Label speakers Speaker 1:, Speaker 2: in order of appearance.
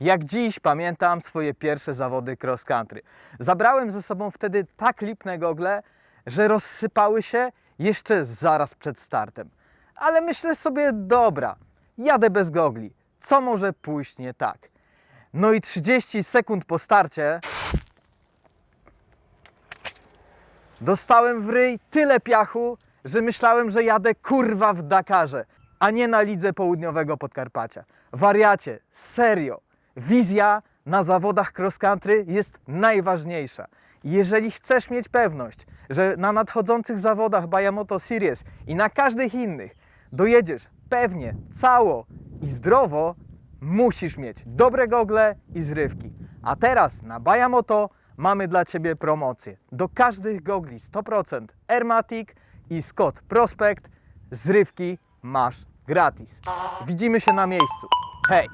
Speaker 1: Jak dziś pamiętam swoje pierwsze zawody cross country. Zabrałem ze sobą wtedy tak lipne gogle, że rozsypały się jeszcze zaraz przed startem. Ale myślę sobie, dobra, jadę bez gogli. Co może pójść nie tak? No i 30 sekund po starcie dostałem w ryj tyle piachu, że myślałem, że jadę kurwa w Dakarze, a nie na lidze południowego Podkarpacia. Wariacie, serio. Wizja na zawodach cross country jest najważniejsza. Jeżeli chcesz mieć pewność, że na nadchodzących zawodach Bayamoto Series i na każdych innych dojedziesz pewnie, cało i zdrowo, musisz mieć dobre gogle i zrywki. A teraz na Bayamoto mamy dla Ciebie promocję. Do każdych gogli 100% Airmatic i Scott Prospect zrywki masz gratis. Widzimy się na miejscu. Hej!